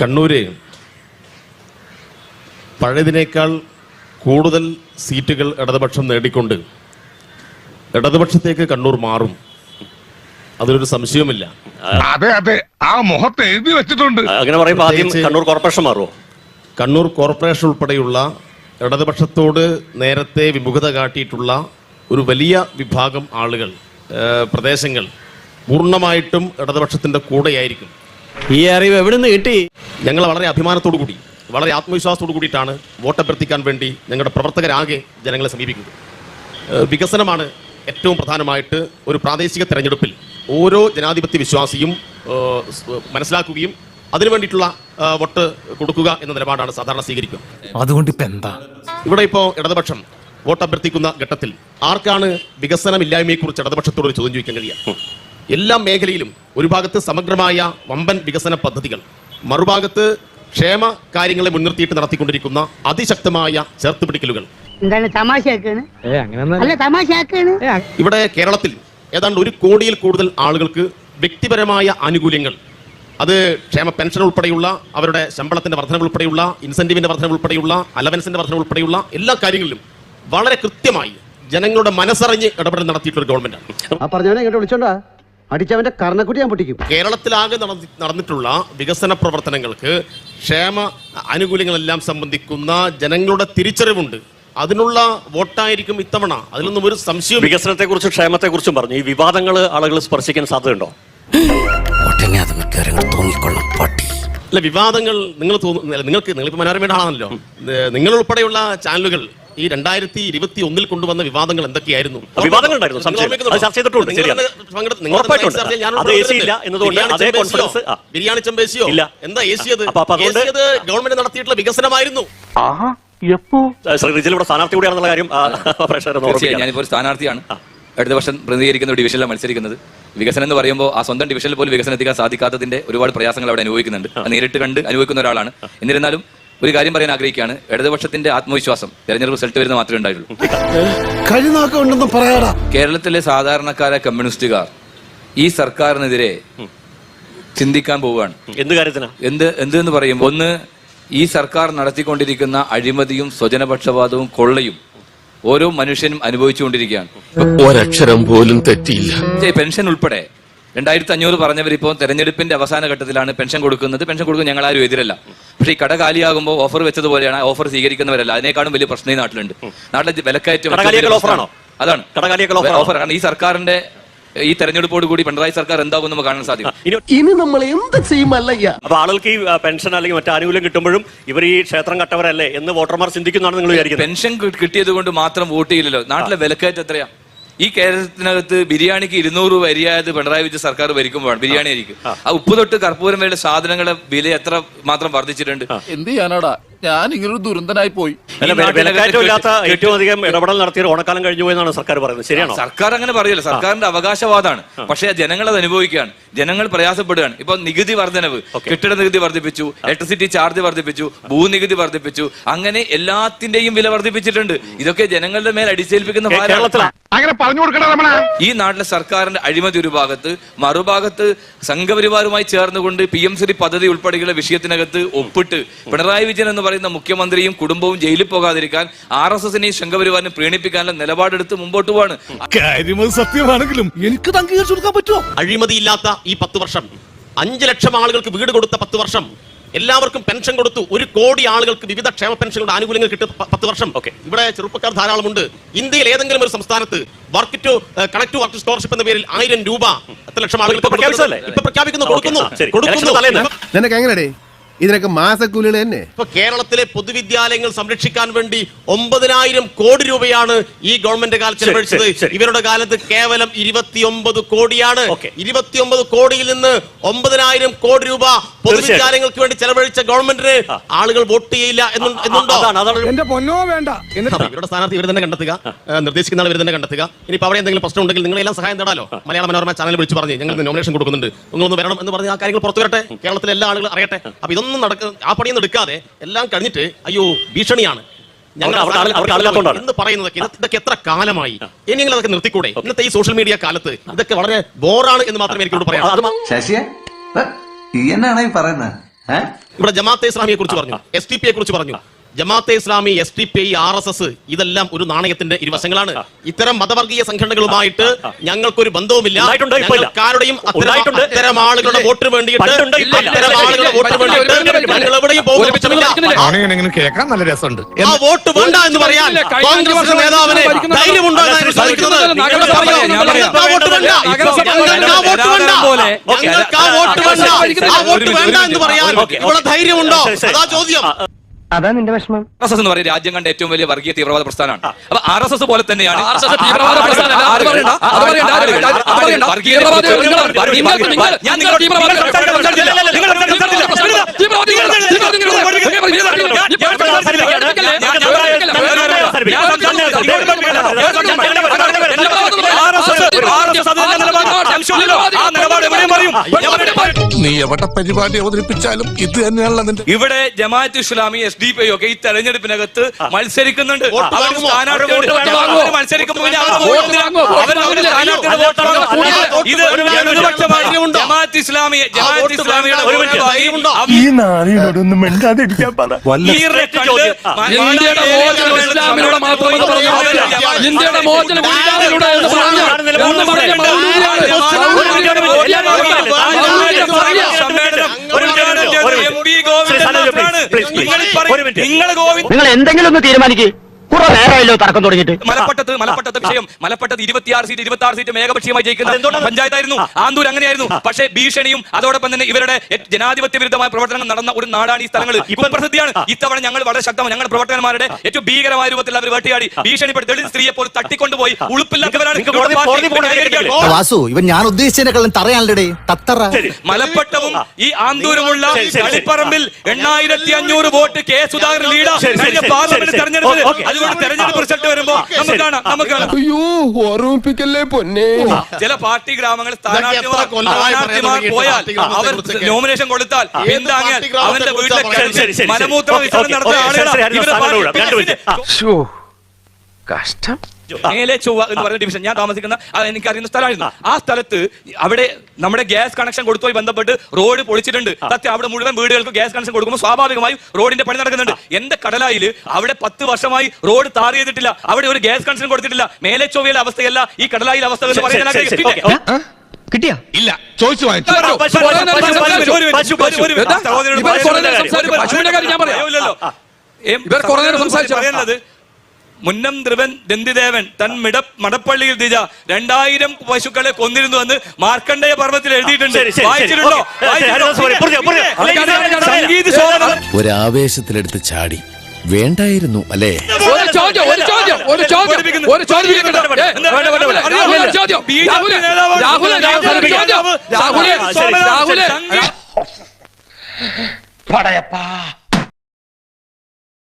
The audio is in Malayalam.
കണ്ണൂര് പഴയതിനേക്കാൾ കൂടുതൽ സീറ്റുകൾ ഇടതുപക്ഷം നേടിക്കൊണ്ട് ഇടതുപക്ഷത്തേക്ക് കണ്ണൂർ മാറും. അതിലൊരു സംശയവുമില്ല. അതെ അതെ. ആ മുഖത്ത് എഴുതി വെച്ചിട്ടുണ്ട്. അങ്ങനെ പറയുമ്പോൾ ആദ്യം കണ്ണൂർ കോർപ്പറേഷൻ മാറുമോ കണ്ണൂർ കോർപ്പറേഷൻ ഉൾപ്പെടെയുള്ള ഇടതുപക്ഷത്തോട് നേരത്തെ വിമുഖത കാട്ടിയിട്ടുള്ള ഒരു വലിയ വിഭാഗം ആളുകൾ പ്രദേശങ്ങൾ പൂർണമായിട്ടും ഇടതുപക്ഷത്തിന്റെ കൂടെയായിരിക്കും. ഈ അറിവ് എവിടെ നിന്ന് കിട്ടി? ഞങ്ങൾ വളരെ അഭിമാനത്തോടു കൂടി വളരെ ആത്മവിശ്വാസത്തോടു കൂടിയിട്ടാണ് വോട്ടഭ്യർത്ഥിക്കാൻ വേണ്ടി ഞങ്ങളുടെ പ്രവർത്തകരാകെ ജനങ്ങളെ സമീപിക്കുന്നത്. വികസനമാണ് ഏറ്റവും പ്രധാനമായിട്ട് ഒരു പ്രാദേശിക തെരഞ്ഞെടുപ്പിൽ ഓരോ ജനാധിപത്യ വിശ്വാസിയും മനസ്സിലാക്കുകയും അതിനു വേണ്ടിയിട്ടുള്ള വോട്ട് കൊടുക്കുക എന്ന നിലപാടാണ് സാധാരണ സ്വീകരിക്കുക. അതുകൊണ്ട് ഇപ്പൊ എന്താ? ഇവിടെ ഇപ്പോൾ ഇടതുപക്ഷം വോട്ട് അഭ്യർത്ഥിക്കുന്ന ഘട്ടത്തിൽ ആർക്കാണ് വികസനമില്ലായ്മയെക്കുറിച്ച് ഇടതുപക്ഷത്തോട് ചോദ്യം ചോദിക്കാൻ കഴിയുക? എല്ലാ മേഖലയിലും ഒരു ഭാഗത്ത് സമഗ്രമായ വമ്പൻ വികസന പദ്ധതികൾ മറുഭാഗത്ത് ക്ഷേമ കാര്യങ്ങളെ മുൻനിർത്തിയിട്ട് നടത്തിക്കൊണ്ടിരിക്കുന്ന അതിശക്തമായ ചേർത്തുപിടിക്കലുകൾ. ഇവിടെ കേരളത്തിൽ ഏതാണ്ട് ഒരു കോടിയിൽ കൂടുതൽ ആളുകൾക്ക് വ്യക്തിപരമായ ആനുകൂല്യങ്ങൾ അത് ക്ഷേമ പെൻഷൻ ഉൾപ്പെടെയുള്ള അവരുടെ ശമ്പളത്തിന്റെ വർധന ഉൾപ്പെടെയുള്ള ഇൻസെന്റീവിന്റെ വർധന ഉൾപ്പെടെയുള്ള അലവൻസിന്റെ വർധന ഉൾപ്പെടെയുള്ള എല്ലാ കാര്യങ്ങളിലും വളരെ കൃത്യമായി ജനങ്ങളുടെ മനസ്സറിഞ്ഞ് ഇടപെടൽ നടത്തിയിട്ടുള്ള ഒരു ഗവൺമെന്റാണ് അടിച്ചവന്റെ കർണക്കുട്ടി ഞാൻ പൊട്ടിക്കും. കേരളത്തിലാകെ നടന്നിട്ടുള്ള വികസന പ്രവർത്തനങ്ങൾക്ക് ക്ഷേമ ആനുകൂല്യങ്ങളെല്ലാം സംബന്ധിക്കുന്ന ജനങ്ങളുടെ തിരിച്ചറിവുണ്ട്. അതിനുള്ള വോട്ടായിരിക്കും ഇത്തവണ. അതിലൊന്നും ഒരു സംശയം വികസനത്തെ കുറിച്ചും ക്ഷേമത്തെ കുറിച്ചും പറഞ്ഞു. ഈ വിവാദങ്ങൾ ആളുകൾ സ്പർശിക്കാൻ സാധ്യതയുണ്ടോ? അല്ല വിവാദങ്ങൾ നിങ്ങൾ തോന്നുന്നു നിങ്ങൾക്ക് നിങ്ങളിപ്പോൾ മനോരമയുടെ ആളാണല്ലോ. നിങ്ങൾ ഉൾപ്പെടെയുള്ള ചാനലുകൾ ഈ രണ്ടായിരത്തി ഇരുപത്തി ഒന്നിൽ കൊണ്ടുവന്ന വിവാദങ്ങൾ എന്തൊക്കെയായിരുന്നു? വിവാദങ്ങൾ ബിരിയാണി ചെമ്പേശിയോ. എന്താ ഏശിയത് ഗവൺമെന്റ് നടത്തിയിട്ടുള്ള വികസനമായിരുന്നു. ഞാനിപ്പോ ഇവിടെ സ്ഥാനാർത്ഥി കൂടിയാണെന്നുള്ള കാര്യം. ഞാനിപ്പോൾ സ്ഥാനാർത്ഥിയാണ്. അടുത്ത വർഷം പ്രതിനിധീകരിക്കുന്ന ഒരു ഡിവിഷനിലാണ് മത്സരിക്കുന്നത്. വികസനം എന്ന് പറയുമ്പോൾ ആ സ്വന്തം ഡിവിഷനിൽ പോലും വികസനം എത്തിക്കാൻ സാധിക്കാത്തതിന്റെ ഒരുപാട് പ്രയാസങ്ങൾ അവിടെ അനുഭവിക്കുന്നുണ്ട്. നേരിട്ട് കണ്ട് അനുഭവിക്കുന്ന ഒരാളാണ്. എന്നിരുന്നാലും ഒരു കാര്യം പറയാൻ ആഗ്രഹിക്കുകയാണ്. ഇടതുപക്ഷത്തിന്റെ ആത്മവിശ്വാസം തെരഞ്ഞെടുപ്പ് റിസൾട്ട് വരുന്ന മാത്രമേ ഉണ്ടായിട്ടുള്ളൂ പറയാടാ. കേരളത്തിലെ സാധാരണക്കാരെ കമ്മ്യൂണിസ്റ്റുകാർ ഈ സർക്കാരിനെതിരെ ചിന്തിക്കാൻ പോവുകയാണ്. എന്ത് കാര്യത്തിനാ? എന്ത് എന്ന് പറയും? ഒന്ന് ഈ സർക്കാർ നടത്തിക്കൊണ്ടിരിക്കുന്ന അഴിമതിയും സ്വജനപക്ഷപാതവും കൊള്ളയും ഓരോ മനുഷ്യനും അനുഭവിച്ചുകൊണ്ടിരിക്കുകയാണ്. ഒരക്ഷരം പോലും തെറ്റിയില്ല. പെൻഷൻ ഉൾപ്പെടെ രണ്ടായിരത്തി അഞ്ഞൂറ് പറഞ്ഞവരിപ്പോൾ തെരഞ്ഞെടുപ്പിന്റെ അവസാന ഘട്ടത്തിലാണ് പെൻഷൻ കൊടുക്കുന്നത്. പെൻഷൻ കൊടുക്കുന്നത് ഞങ്ങൾ ആരും എതിരല്ല. പക്ഷേ ഈ കട കാലിയാകുമ്പോൾ ഓഫർ വെച്ചതുപോലെയാണ് ഓഫർ സ്വീകരിക്കുന്നവരല്ല. അതിനേക്കാളും വലിയ പ്രശ്നം ഈ നാട്ടിലുണ്ട്. നാട്ടിലെ വിലക്കയറ്റം? അതാണ്? ഓഫർ കാരണം ഈ സർക്കാരിന്റെ ഈ തെരഞ്ഞെടുപ്പോട് കൂടി പിണറായി സർക്കാർ എന്താകും നമുക്ക് കാണാൻ സാധിക്കും ഇനി നമ്മൾ എന്ത് ചെയ്യുമല്ലയ്യ അപ്പൊ ആളുകൾക്ക് ഈ പെൻഷൻ അല്ലെങ്കിൽ മറ്റു ആനുകൂല്യം കിട്ടുമ്പോഴും ഇവർ ഈ ക്ഷേത്രം കട്ടവരല്ലേ എന്ന് വോട്ടർമാർ ചിന്തിക്കുന്നതാണ് നിങ്ങൾ വിചാരിക്കുന്നത്. പെൻഷൻ കിട്ടിയത് കൊണ്ട് മാത്രം വോട്ട് ചെയ്യില്ലല്ലോ. നാട്ടിലെ വിലക്കയറ്റം എത്രയാ? ഈ കേരളത്തിനകത്ത് ബിരിയാണിക്ക് ഇരുന്നൂറ് രൂപ വരിയായത് പിണറായി വിജയൻ സർക്കാർ ഭരിക്കുമ്പോഴാണ്. ബിരിയാണി ആയിരിക്കും. ആ ഉപ്പ് തൊട്ട് കർപ്പൂരം വരെയുള്ള സാധനങ്ങളുടെ വില എത്ര മാത്രം വർദ്ധിച്ചിട്ടുണ്ട്? എന്ത് ചെയ്യാനാടാ? ഞാൻ ഇങ്ങനൊരു ദുരന്തനായി പോയി. അല്ല, ഏറ്റവും അധികം ഇടപെടൽ നടത്തിയ ഓണക്കാലം കഴിഞ്ഞു പോയെന്നാണ് സർക്കാർ പറയുന്നത്. ശരിയാണോ? സർക്കാർ അങ്ങനെ പറയില്ല സർക്കാരിന്റെ അവകാശവാദമാണ് പക്ഷേ ജനങ്ങൾ അത് അനുഭവിക്കുകയാണ്. ജനങ്ങൾ പ്രയാസപ്പെടുകയാണ്. ഇപ്പൊ നികുതി വർധനവ്. കെട്ടിട നികുതി വർദ്ധിപ്പിച്ചു ഇലക്ട്രിസിറ്റി ചാർജ് വർദ്ധിപ്പിച്ചു ഭൂനികുതി വർദ്ധിപ്പിച്ചു അങ്ങനെ എല്ലാത്തിന്റെയും വില വർദ്ധിപ്പിച്ചിട്ടുണ്ട് ഇതൊക്കെ ജനങ്ങളുടെ മേൽ അടിച്ചേൽപ്പിക്കുന്ന കേ- ഭാരമാണ്. കേരളത്തിലാ. അങ്ങനെ പറഞ്ഞു കൊടുക്കണ ഈ നാട്ടിലെ സർക്കാരിന്റെ അഴിമതി ഒരു ഭാഗത്ത് മറുഭാഗത്ത് സംഘപരിവാറുമായി ചേർന്നുകൊണ്ട് പി എം ശ്രീ പദ്ധതി ഉൾപ്പെടെയുള്ള വിഷയത്തിനകത്ത് ഒപ്പിട്ട് പിണറായി വിജയൻ എന്ന് പറയുന്ന മുഖ്യമന്ത്രിയും കുടുംബവും ജയിലിൽ പോകാതിരിക്കാൻ ആർ എസ് എസിനെയും ശംഖപരിവാറിനെ പ്രീണിപ്പിക്കാനുള്ള നിലപാടെടുത്ത് മുമ്പോട്ട് പോവാണ്. സത്യമാണെങ്കിലും എനിക്ക് അംഗീകരിച്ചു കൊടുക്കാൻ പറ്റുമോ? അഴിമതിയില്ലാത്ത ഈ പത്ത് വർഷം അഞ്ച് ലക്ഷം ആളുകൾക്ക് വീട് കൊടുത്ത പത്ത് വർഷം എല്ലാവർക്കും പെൻഷൻ കൊടുത്തു ഒരു കോടി ആളുകൾക്ക് വിവിധ ക്ഷേമ പെൻഷനുകളുടെ ആനുകൂല്യങ്ങൾ കിട്ടിയ പത്ത് വർഷം. ഓക്കെ. ഇവിടെ ചെറുപ്പക്കാർ ധാരാളമുണ്ട് ഇന്ത്യയിൽ ഏതെങ്കിലും ഒരു സംസ്ഥാനത്ത് work to connect to work scholarship എന്ന പേരിൽ ആയിരം രൂപ എത്ര ലക്ഷം ആളുകൾക്ക് ഇപ്പൊ പ്രഖ്യാപിച്ചതല്ലേ? ഇപ്പൊ പ്രഖ്യാപിക്കുന്നു കൊടുക്കുന്നു കൊടുക്കുന്നു. നിനക്ക് എങ്ങനെടേ? ഇതിനൊക്കെ മാസക്കൂലികൾ തന്നെ ഇപ്പൊ കേരളത്തിലെ പൊതുവിദ്യാലയങ്ങൾ സംരക്ഷിക്കാൻ വേണ്ടി ഒമ്പതിനായിരം കോടി രൂപയാണ് ഈ ഗവൺമെന്റ് കാലത്ത് ചെലവഴിച്ചത്. ഇവരുടെ കാലത്ത് കേവലം ഇരുപത്തിയൊമ്പത് കോടിയാണ്. ഇരുപത്തിയൊമ്പത് കോടിയിൽ നിന്ന് ഒമ്പതിനായിരം കോടി രൂപ പൊതുവിദ്യാലയങ്ങൾക്ക് വേണ്ടി ചെലവഴിച്ച ഗവൺമെന്റിന് ആളുകൾ വോട്ട് ചെയ്യില്ല എന്ന് എന്നുണ്ടോ? എന്റെ പൊന്നോ വേണ്ട. ഇവരുടെ സ്ഥാനാർത്ഥി ഇവർ തന്നെ കണ്ടെത്തുക. നിർദ്ദേശിക്കുന്ന ആൾ ഇവർ തന്നെ കണ്ടെത്തുക. ഇനിയിപ്പോൾ അവിടെ എന്തെങ്കിലും പ്രശ്നം ഉണ്ടെങ്കിൽ നിങ്ങളെല്ലാം സഹായം തേടാലോ? മലയാള മനോരമ ചാനൽ വിളിച്ച് പറഞ്ഞു ഞങ്ങൾ നോമിനേഷൻ കൊടുക്കുന്നുണ്ട്. നിങ്ങളൊന്ന് വരണം എന്ന് പറഞ്ഞ് ആ കാര്യങ്ങൾ പുറത്തു വരട്ടെ. കേരളത്തിലെ എല്ലാ ആളുകളും അറിയട്ടെ. അപ്പൊ ഇതൊന്നും നടക്ക ആ പണിയൊന്നും എടുക്കാതെ എല്ലാം കഴിഞ്ഞിട്ട് അയ്യോ ഭീഷണിയാണ്. ഇതൊക്കെ എത്ര കാലമായി? ഇനിയെങ്കിലും അതൊക്കെ നിർത്തിക്കൂടെ? ഇന്നത്തെ ഈ സോഷ്യൽ മീഡിയ കാലത്ത് ഇതൊക്കെ വളരെ ബോറാണ് എന്ന് മാത്രമേ എനിക്കോട് പറയാം ശശിയെ? എന്നാണ് ഈ പറയുന്നത്? ഇവിടെ ജമാഅത്തെ ഇസ്ലാമിയെ കുറിച്ച് പറഞ്ഞു എസ് ടി പിയെ കുറിച്ച് പറഞ്ഞു. Jamaat-e Islami S T P I R S S ഇതെല്ലാം ഒരു നാണയത്തിന്റെ ഇരുവശങ്ങളാണ് ഇത്തരം മതവർഗീയ സംഘടനകളുമായിട്ട് ഞങ്ങൾക്കൊരു ബന്ധവുമില്ല അത്തരം- ആളുകളുടെ വോട്ടിന് വേണ്ടിയിട്ട്. അത്തരം ആളുകളുടെ വോട്ടിന് വേണ്ടിയിട്ട് ഞങ്ങൾ എവിടെയും പോകുന്ന പ്രശ്നമില്ല കേൾക്കാൻ നല്ല രസമുണ്ട് ആ വോട്ട് വേണ്ട എന്ന് പറയാൻ കോൺഗ്രസ് നേതാവിനെ ധൈര്യമുണ്ടോ? ഞങ്ങൾക്ക് ആ വോട്ട് വേണ്ട ഞങ്ങൾക്ക് ആ വോട്ട് വേണ്ട ആ വോട്ട് വേണ്ട ആ വോട്ട് വേണ്ട എന്ന് പറയാൻ ഇവിടെ ധൈര്യമുണ്ടോ. അതാ ചോദ്യം അതാ നിന്റെ വിഷമം ആർ എസ് എസ് എന്ന് പറയുന്നത് രാജ്യം കണ്ട ഏറ്റവും വലിയ വർഗീയ തീവ്രവാദ പ്രസ്ഥാനമാണ് അപ്പൊ ആർ എസ് എസ് പോലെ തന്നെയാണ് തീവ്രവാദ പ്രസ്ഥാനമല്ല. അത് പറയണ്ട. അത് പറയണ്ട. അത് പറയണ്ട. അത് പറയണ്ട. വർഗീയത തീവ്രവാദികൾ നിങ്ങൾ- നിങ്ങൾ- നിങ്ങൾ- ഞാൻ നിങ്ങൾ തീവ്രവാദികൾ സംസാരിച്ചില്ല. നിങ്ങൾ സംസാരിച്ചില്ല. തീവ്രവാദികൾ- തീവ്രവാദികൾ- ഞാൻ സ്ഥാനാർത്ഥിയുടെ അല്ല, എവിടെ പരിപാടി അവതരിപ്പിച്ചാലും ഇത് തന്നെയാണല്ലോ നിന്റെ ഇവിടെ ജമാഅത്ത് ഇസ്ലാമി എസ് ജമാഅത്ത് വോട്ട് ഇസ്ലാമിയുടെ വേണ്ട. വോട്ട് ഒരു വാങ്ങി ജമാഅത്ത് ഇസ്ലാമിയുടെ ഈ നാളിനോടൊന്നും മിണ്ടാതിരിക്കാൻ പറ. ഇന്ത്യയുടെ മോചനം ഇസ്ലാമിലൂടെ മാത്രമെന്ന് പറഞ്ഞു ഇന്ത്യയുടെ മോചനം ഇസ്ലാമിലൂടെ എന്ന് പറഞ്ഞ പറഞ്ഞ നിങ്ങൾ എന്തെങ്കിലും ഒന്ന് തീരുമാനിക്ക്. കുറെ നേരമല്ലോ തർക്കം തുടങ്ങിയിട്ട്. മലപ്പട്ടത്ത് മലപ്പട്ടത്ത് വിഷയം. മലപ്പട്ടത്ത് ഇരുപത്തിയാറ് സീറ്റ് ഇരുപത്തി ആറ് സീറ്റ് ഏകപക്ഷീയമായി ജയിക്കുന്ന പഞ്ചായത്തായിരുന്നു. ആന്തൂർ അങ്ങനെയായിരുന്നു. പക്ഷേ ഭീഷണിയും അതോടൊപ്പം തന്നെ ഇവരുടെ ജനാധിപത്യ വിരുദ്ധമായ പ്രവർത്തനങ്ങൾ നടന്ന ഒരു നാടാണ് ഈ സ്ഥലങ്ങൾ. ഇപ്പൊ പ്രസിദ്ധിയാണ് ഇത്തവണ ഞങ്ങൾ വളരെ ശക്തമാണ്. ഞങ്ങൾ പ്രവർത്തകന്മാരുടെ ഏറ്റവും ഭീകരമായ രൂപത്തിൽ അവർ വേട്ടയാടി. ഭീഷണിപ്പെട്ട് ദളിത് സ്ത്രീയെ പോലും തട്ടിക്കൊണ്ടുപോയി. ഉളുപ്പില്ലാത്തവരാണ്? വാസു ഇവൻ ഞാൻ ഉദ്ദേശിച്ചതിനേക്കാളും തറയാണല്ലേ തത്തറ. മലപ്പട്ടവും ഈ ആന്തൂരുമുള്ള. കളിപ്പറമ്പിൽ എണ്ണായിരത്തി അഞ്ഞൂറ് വോട്ട് കെ സുധാകർ ലീഡ. പാർലമെന്റ് ശരി. തെരഞ്ഞെടുപ്പ് റിസൾട്ട് വരുമ്പോ നമുക്ക് കാണാം നമുക്ക് കാണാം. അയ്യോ ഓർമ്മിപ്പിക്കല്ലേ പൊന്നെ? ചില പാർട്ടി ഗ്രാമങ്ങളിൽ സ്ഥാനാർത്ഥിമാർ സ്ഥാനാർത്ഥിമാർ പോയാൽ അവർ നോമിനേഷൻ കൊടുത്താൽ എന്താ പിന്താങ്ങിയാൽ അവന്റെ വീട്ടിലെ മനമൂത്ര വിസർജനം നടത്തുന്ന ആളുകളാണ്. കഷ്ടം. മേലെ ചൊവ്വ എന്ന് പറയുന്ന ഡിവിഷൻ ഞാൻ താമസിക്കുന്ന ആ, എനിക്കറിയുന്ന സ്ഥലമായിരുന്നു ആ സ്ഥലത്ത് അവിടെ നമ്മുടെ ഗ്യാസ് കണക്ഷൻ കൊടുത്തുമായി ബന്ധപ്പെട്ട് റോഡ് പൊളിച്ചിട്ടുണ്ട് സത്യം അവിടെ മുഴുവൻ വീടുകൾക്ക് ഗ്യാസ് കണക്ഷൻ കൊടുക്കുമ്പോൾ സ്വാഭാവികമായും റോഡിന്റെ പണി നടക്കുന്നുണ്ട് എന്റെ കടലായിൽ അവിടെ പത്ത് വർഷമായി റോഡ് താർ ചെയ്തിട്ടില്ല അവിടെ ഒരു ഗ്യാസ് കണക്ഷൻ കൊടുത്തിട്ടില്ല മേലെ ചൊവ്വയിലെ അവസ്ഥയല്ല ഈ കടലായിൽ അവസ്ഥ എന്ന്. കിട്ടിയാ ഇല്ല ചോദിച്ചു വാങ്ങിച്ചു. ഇവർ കുറേ നേരം സംസാരിച്ചു. പറയുന്നത് മുന്നം ധ്രുവൻ ദന്തിദേവൻ തൻ മിട മടപ്പള്ളിയിൽ ദിജ രണ്ടായിരം പശുക്കളെ കൊന്നിരുന്നു എന്ന് മാർക്കണ്ഡേയ പർവത്തിൽ എഴുതിയിട്ടുണ്ട്. ഒരു. വായിച്ചിട്ടുണ്ടോ? ഒരാവേശത്തിലെടുത്ത് ചാടി. വേണ്ടായിരുന്നു അല്ലേ? ഒരു ചോദ്യം ഒരു ചോദ്യം ഒരു ചോദ്യം. ഒരു ചോദ്യം ചോദിക്കട്ടെ? ഏ, എന്താ? വേണ്ട, വേണ്ട, വേണ്ട. അറിയാമോ? ഒരു ചോദ്യം ബി ജെ പി രാഹുലെ, നേതാവ് രാഹുലെ, രാഹുലെ, ഒരു